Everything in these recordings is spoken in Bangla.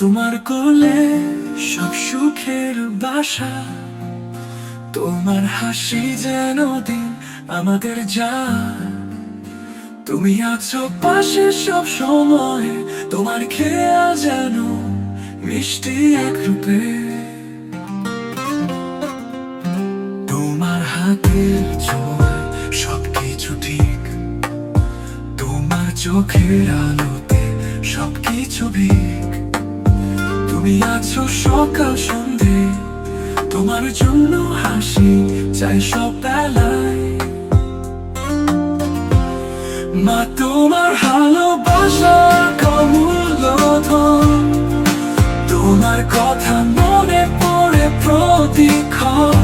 তোমার কোলে সব সুখের বাসা। তোমার হাসি যেন দিন আমাদের যা তুমি আছো পাশে সব সময়, তোমার খেয়া যেন মিষ্টি এক রূপে। তোমার হাতের সব সবকিছু ঠিক। তোমার চোখের আলোতে সবকিছু ভিড়। তুমি আছো সকাল, সন্ধে। তোমার জন্য হাসি, চাই সব বেলায়। মা, তোমার ভালোবাসা কমূল্য তোমার কথা মনে পড়ে প্রতিক্ষণ।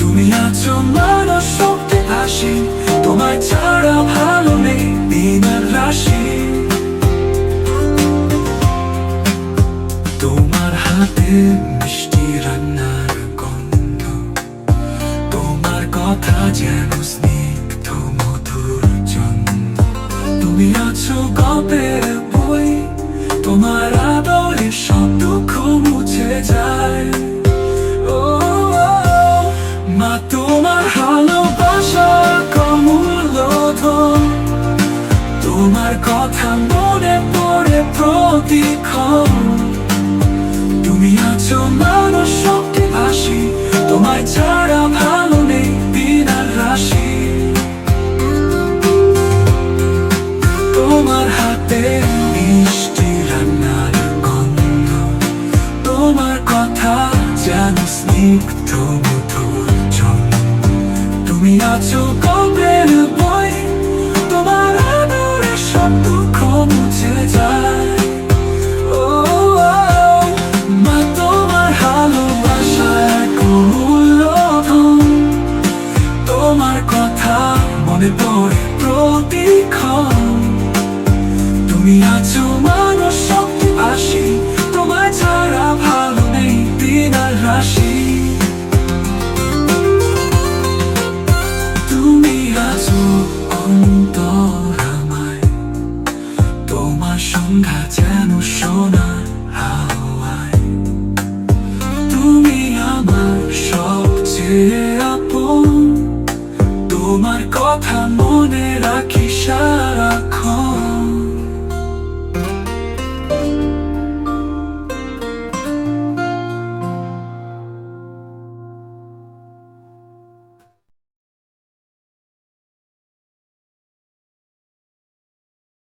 তুমি আছো মানুষ শক্তি হাসি তোমার ছাড়া ভালো নেই দিনের রাশি। হাতে মিষ্টি রান্নার গন্ধ। তোমার কথা যেন স্নিগ্ধ মধুর জন্য তুমি আছো গপের বই, তোমার আদরে সব দুঃখ তোমার ছাড়া ভালো নেই দিনার রাশি। তোমার হাতে মিষ্টি রান্নার গন্ধ, তোমার কথা যেন স্নিগ্ধ মধুর তুমি আছো প্রতীক্ষণ তুমি আছো মানুষ শক্তি আসি তোমার ছাড়া ভালো নেই দিন আর রাশি। তুমি আছো অন্তর আমায়, তোমার সংখ্যা যেন শোনার হাওয়ায়। তুমি আমার সবচেয়ে Kishara